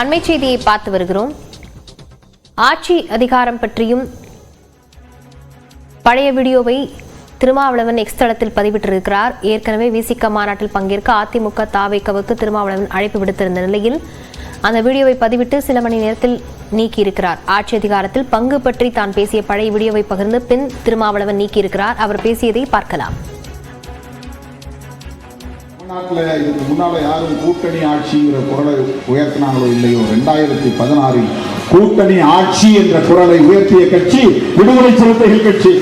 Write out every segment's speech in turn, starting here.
அண்மை செய்தியை பார்த்து வருகிறோம். ஆட்சி அதிகாரம் பற்றியும் பழைய வீடியோவை திருமாவளவன் எக்ஸ் தளத்தில் பதிவிட்டிருக்கிறார். ஏற்கனவே விசிக மாநாட்டில் பங்கேற்க அதிமுக தாவைக்கவுக்கு திருமாவளவன் அழைப்பு விடுத்திருந்த நிலையில் அந்த வீடியோவை பதிவிட்டு சில மணி நேரத்தில் நீக்கியிருக்கிறார். ஆட்சி அதிகாரத்தில் பங்கு பற்றி தான் பேசிய பழைய வீடியோவை பகிர்ந்து பின் திருமாவளவன் நீக்கியிருக்கிறார். அவர் பேசியதை பார்க்கலாம். தமிழ்நாட்டில் இதுக்கு முன்னால் யாரும் கூட்டணி ஆட்சிங்கிற குரலை உயர்த்தினாங்களோ இல்லையோ ரெண்டாயிரத்தி பதினாறில் கூட்டணி ஆட்சி என்ற குரலை உயர்த்திய கட்சி விடுதலை சிறுத்தைகள் கட்சி.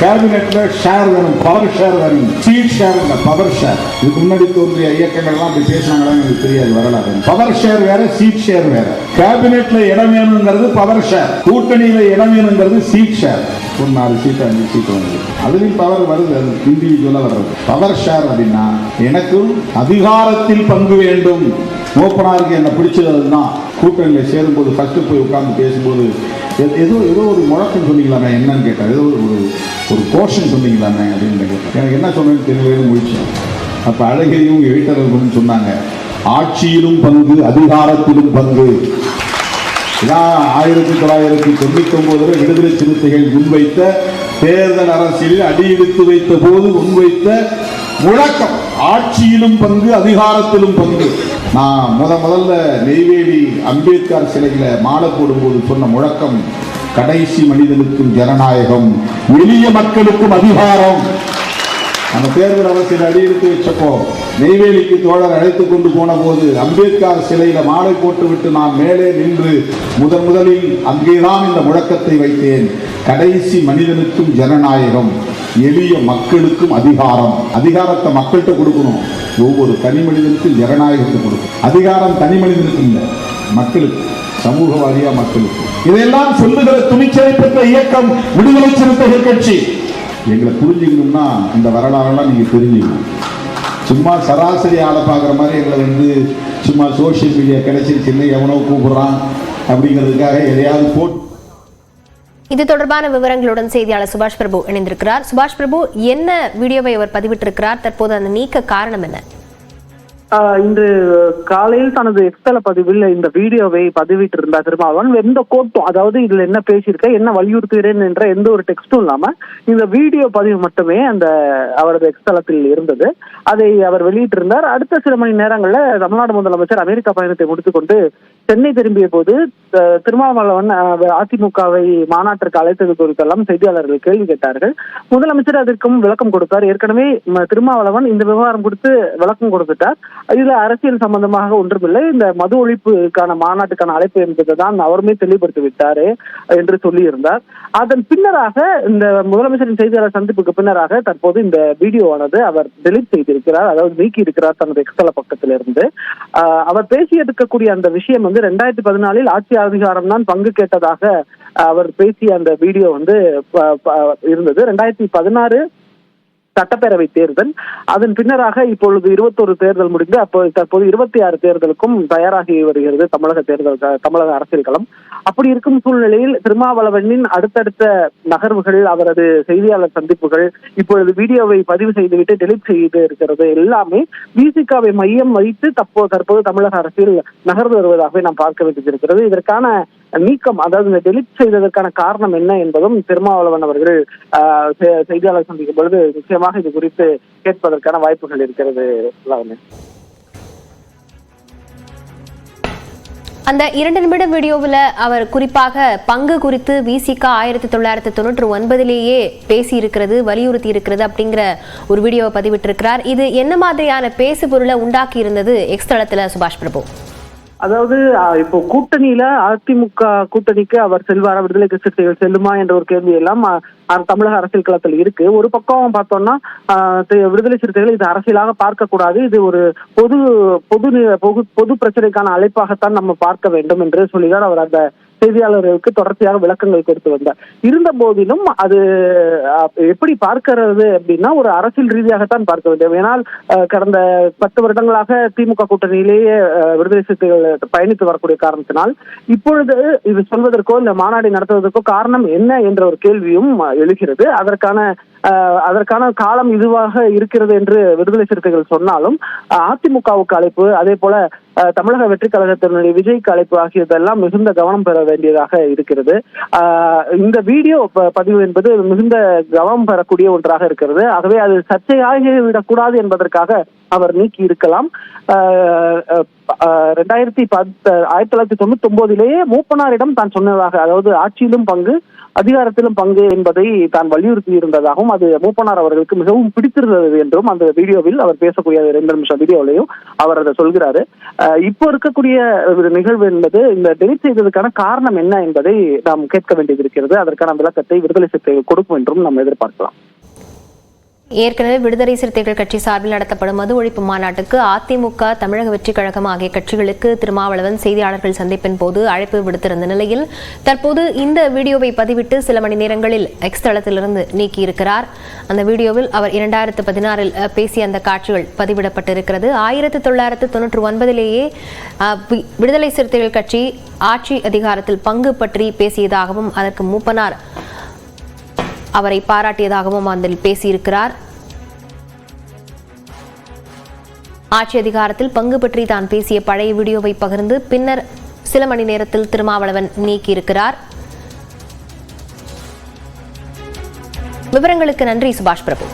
கேபினெட்ல ஷேர் வேணும் பவர் ஷேர் வேணும் சீட் ஷேர் இல்ல பவர் ஷேர் இதுக்கு முன்னாடி தோன்றிய இயக்கங்கள்லாம் அப்படி பேசினாங்களா எனக்கு தெரியாது வரலாறு. பவர் ஷேர் வேற சீட் ஷேர் வேற. கேபினெட்ல இடம் வேணுங்கிறது பவர் ஷேர் கூட்டணியில இடம் வேணுங்கிறது சீட் ஷேர் ஒரு நாலு சீட் அஞ்சு சீட்டு வந்து அதுலேயும் பவர் வருது அது இண்டிவிஜுவலாக வர்றது. பவர் ஷேர் அப்படின்னா எனக்கும் அதிகாரத்தில் பங்கு வேண்டும். ஓப்பனாருக்கு என்னை பிடிச்சது அதுதான். கூட்டணியில் சேரும்போது ஃபஸ்ட்டு போய் உட்கார்ந்து பேசும்போது ஏதோ ஏதோ ஒரு முழக்கம் சொன்னீங்களாண்ணே என்னன்னு கேட்டேன். ஏதோ ஒரு ஒரு ஒரு கோஷன் அப்படின்னு கேட்டேன். எனக்கு என்ன சொன்னேன்னு தெரியலன்னு முடிச்சேன் அப்போ அழகையும் எழுத்தாளர்களும் சொன்னாங்க ஆட்சியிலும் பங்கு அதிகாரத்திலும் பங்கு. இதான் ஆயிரத்தி தொள்ளாயிரத்தி தொண்ணூத்தி ஒன்பதுல விடுதலை சிறுத்தைகள் முன்வைத்த தேர்தல் அரசியலில் அடியெடுத்து வைத்த போது முன்வைத்த முழக்கம் ஆட்சியிலும் பங்கு அதிகாரத்திலும் பங்கு. நான் முத முதல்ல நெய்வேலி அம்பேத்கர் சிலையில் மாலை போடும்போது சொன்ன முழக்கம் கடைசி மனிதனுக்கும் ஜனநாயகம் எளிய மக்களுக்கும் அதிகாரம். நம்ம தேர்தல் அவசியம் அடி எடுத்து வச்சப்போ நெய்வேலிக்கு தோழர் அழைத்து கொண்டு போன போது அம்பேத்கர் சிலையில மாலை போட்டுவிட்டு நான் மேலே நின்று முதன் முதலில் அங்கேதான் இந்த முழக்கத்தை வைத்தேன். கடைசி மனிதனுக்கும் ஜனநாயகம். எளிய மக்களுக்கும் அதிகாரம். அதிகாரத்தை மக்கள்கிட்ட கொடுக்கணும். ஒவ்வொரு தனி மனிதனுக்கும் ஜனநாயகத்தை கொடுக்கும் அதிகாரம் தனி மனிதனுக்கு இல்லை. மக்களுக்கு சமூக வாரியா மக்களுக்கு. இதையெல்லாம் சொல்லுகிற துணிச்சலை பெற்ற இயக்கம் விடுதலை சிறுத்தைகள் கட்சி. எங்களை புரிஞ்சுக்கணும்னா இந்த வரலாறெல்லாம் நீங்க தெரிஞ்சுக்கணும். சும்மா சராசரி ஆளை பார்க்குற மாதிரி எங்களை வந்து சும்மா சோஷியல் மீடியா கிடைச்சிருச்சுன்னு எவனோ கூப்பிடுறான் அப்படிங்கிறதுக்காக எதையாவது போட்டு இது தொடர்பான விவரங்களுடன் செய்தியாளர் சுபாஷ் பிரபு இணைந்திருக்கிறார். சுபாஷ் பிரபு என்ன வீடியோவை அவர் பதிவிட்டிருக்கிறார்? தற்போது அந்த நீக்க காரணம் என்ன? இன்று காலையில் தனது எக்ஸ்தல பதிவில் இந்த வீடியோவை பதிவிட்டிருந்தார். திருமாவளவன் எந்த கோட்டும் அதாவது இதுல என்ன பேசியிருக்க என்ன வலியுறுத்துகிறேன் என்ற எந்த ஒரு டெக்ஸ்டும் இல்லாம இந்த வீடியோ பதிவு மட்டுமே அந்த அவரது எக்ஸ்தலத்தில் இருந்தது. அதை அவர் வெளியிட்டிருந்தார். அடுத்த சில மணி நேரங்கள்ல தமிழ்நாடு முதலமைச்சர் அமெரிக்கா பயணத்தை முடித்துக்கொண்டு சென்னை திரும்பிய போது அஹ், திருமாவளவன் அதிமுகவை மாநாட்டிற்கு அழைத்தது குறித்தெல்லாம் செய்தியாளர்கள் கேள்வி கேட்டார்கள். முதலமைச்சர் அதற்கும் விளக்கம் கொடுத்தார். ஏற்கனவே திருமாவளவன் இந்த விவகாரம் குறித்து விளக்கம் கொடுத்துட்டார். இதுல அரசியல் சம்பந்தமாக ஒன்றுமில்லை. இந்த மது ஒழிப்புக்கான மாநாட்டுக்கான அழைப்பு என்பதுதான் அவருமே தெளிவுபடுத்தி விட்டாரு என்று சொல்லியிருந்தார். அதன் பின்னராக இந்த முதலமைச்சரின் செய்தியாளர் சந்திப்புக்கு பின்னராக தற்போது இந்த வீடியோவானது அவர் டெலிட் செய்திருக்கிறார் அதாவது நீக்கி இருக்கிறார் தனது எக்ஸ்தல பக்கத்திலிருந்து. இருந்து அவர் பேசி எடுக்கக்கூடிய அந்த விஷயம் வந்து ரெண்டாயிரத்தி பதினாலில் ஆட்சி அதிகாரம் தான் பங்கு கேட்டதாக அவர் பேசிய அந்த வீடியோ வந்து ப- ப- இருந்தது. ரெண்டாயிரத்தி பதினாறு சட்டப்பேரவை தேர்தல். அதன் பின்னராக இப்பொழுது இருபத்தொரு தேர்தல் முடிந்து அப்போ தற்போது இருபத்தி ஆறு தேர்தலுக்கும் தயாராகி வருகிறது தமிழக தேர்தல் தமிழக அரசியல் களம். அப்படி இருக்கும் சூழ்நிலையில் திருமாவளவனின் அடுத்தடுத்த நகர்வுகள் அவரது செய்தியாளர் சந்திப்புகள் இப்பொழுது வீடியோவை பதிவு செய்துவிட்டு டெலிட் செய்து இருக்கிறது எல்லாமே விசிகாவை மையம் வைத்து தற்போது தற்போது தமிழக அரசியல் நகர்ந்து வருவதாகவே நாம் பார்க்க வேண்டியிருக்கிறது. இதற்கான நீக்கம் அதாவது இந்த டெலிட் செய்ததற்கான காரணம் என்ன என்பதும் திருமாவளவன் அவர்கள் செய்தியாளர் சந்திக்கும் பொழுது நிச்சயமாக இது குறித்து கேட்பதற்கான வாய்ப்புகள் இருக்கிறது அந்த இரண்டு நிமிட வீடியோவில் அவர் குறிப்பாக பங்கு குறித்து விசிக ஆயிரத்தி தொள்ளாயிரத்தி தொண்ணூற்றி ஒன்பதிலேயே பேசி இருக்கிறது வலியுறுத்தி இருக்கிறது அப்படிங்கிற ஒரு வீடியோவை பதிவிட்டிருக்கிறார். இது என்ன மாதிரியான பேசு பொருளை உண்டாக்கி இருந்தது எக்ஸ் தளத்தில் சுபாஷ் பிரபு? அதாவது இப்போ கூட்டணியில அதிமுக கூட்டணிக்கு அவர் செல்வாரா விடுதலை சிறுத்தைகள் செல்லுமா என்ற ஒரு கேள்வி எல்லாம் தமிழக அரசியல் களத்தில் இருக்கு. ஒரு பக்கம் பார்த்தோம்னா ஆஹ், விடுதலை சிறுத்தைகள் இது அரசியலாக பார்க்க கூடாது இது ஒரு பொது பொது நி- பொது பொது பிரச்சனைக்கான அழைப்பாகத்தான் நம்ம பார்க்க வேண்டும் என்று சொல்லிதான் அவர் அந்த செய்தியாளர்களுக்கு தொடர்ச்சியாக விளக்கங்கள் கொடுத்து வந்தார். இருந்த போதிலும் அது எப்படி பார்க்கிறது அப்படின்னா ஒரு அரசியல் ரீதியாகத்தான் பார்க்க வேண்டும் ஏனால் அஹ், கடந்த பத்து வருடங்களாக திமுக கூட்டணியிலேயே விடுதலை சிறுத்தைகள் பயணித்து வரக்கூடிய காரணத்தினால் இப்பொழுது இது சொல்வதற்கோ இந்த மாநாடு நடத்துவதற்கோ காரணம் என்ன என்ற ஒரு கேள்வியும் எழுகிறது. அதற்கான அதற்கான காலம் இதுவாக இருக்கிறது என்று விடுதலை சிறுத்தைகள் சொன்னாலும் அதிமுகவுக்கு அழைப்பு அதே போல தமிழக வெற்றி கழகத்தினுடைய விஜய்க்கு அழைப்பு ஆகியதெல்லாம் மிகுந்த கவனம் பெற வேண்டியதாக இருக்கிறது. இந்த வீடியோ ப- பதிவு என்பது மிகுந்த கவனம் பெறக்கூடிய ஒன்றாக இருக்கிறது. ஆகவே அது சர்ச்சையாகிவிடக்கூடாது என்பதற்காக அவர் நீக்கி இருக்கலாம். ரெண்டாயிரத்தி பத்து ஆயிரத்தி தொள்ளாயிரத்தி தொண்ணூத்தி ஒன்பதிலேயே மூப்பனாரிடம் தான் சொன்னதாக அதாவது ஆட்சியிலும் பங்கு அதிகாரத்திலும் பங்கு என்பதை தான் வலியுறுத்தி இருந்ததாகவும் அது மூப்பனார் அவர்களுக்கு மிகவும் பிடித்திருந்தது என்றும் அந்த வீடியோவில் அவர் பேசக்கூடிய ரெண்டு நிமிஷம் வீடியோவிலையும் அவர் அதை சொல்கிறாரு. இப்போ இருக்கக்கூடிய ஒரு நிகழ்வு என்பது இந்த டெலிட் செய்ததுக்கான காரணம் என்ன என்பதை நாம் கேட்க வேண்டியது இருக்கிறது. அதற்கான விளக்கத்தை விடுதலை சிறுத்தைகள் கொடுக்கும் என்றும் நாம் எதிர்பார்க்கலாம். ஏற்கனவே விடுதலை சிறுத்தைகள் கட்சி சார்பில் நடத்தப்படும் மது ஒழிப்பு மாநாட்டுக்கு அதிமுக தமிழக வெற்றிக் கழகம் ஆகிய கட்சிகளுக்கு திருமாவளவன் செய்தியாளர்கள் சந்திப்பின் போது அழைப்பு விடுத்திருந்த நிலையில் தற்போது இந்த வீடியோவை பதிவிட்டு சில மணி நேரங்களில் எக்ஸ் தளத்திலிருந்து நீக்கியிருக்கிறார். அந்த வீடியோவில் அவர் இரண்டாயிரத்து பதினாறில் பேசிய அந்த காட்சிகள் பதிவிடப்பட்டிருக்கிறது. ஆயிரத்தி தொள்ளாயிரத்து தொன்னூற்று ஒன்பதிலேயே விடுதலை சிறுத்தைகள் கட்சி ஆட்சி அதிகாரத்தில் பங்கு பற்றி பேசியதாகவும் அதற்கு மூப்பனார் அவரை பாராட்டியதாகவும் அதில் பேசியிருக்கிறார். ஆட்சி அதிகாரத்தில் பங்கு பற்றி தான் பேசிய பழைய வீடியோவை பகிர்ந்து பின்னர் சில மணி நேரத்தில் திருமாவளவன் நீக்கியிருக்கிறார். விவரங்களுக்கு நன்றி சுபாஷ் பிரபு.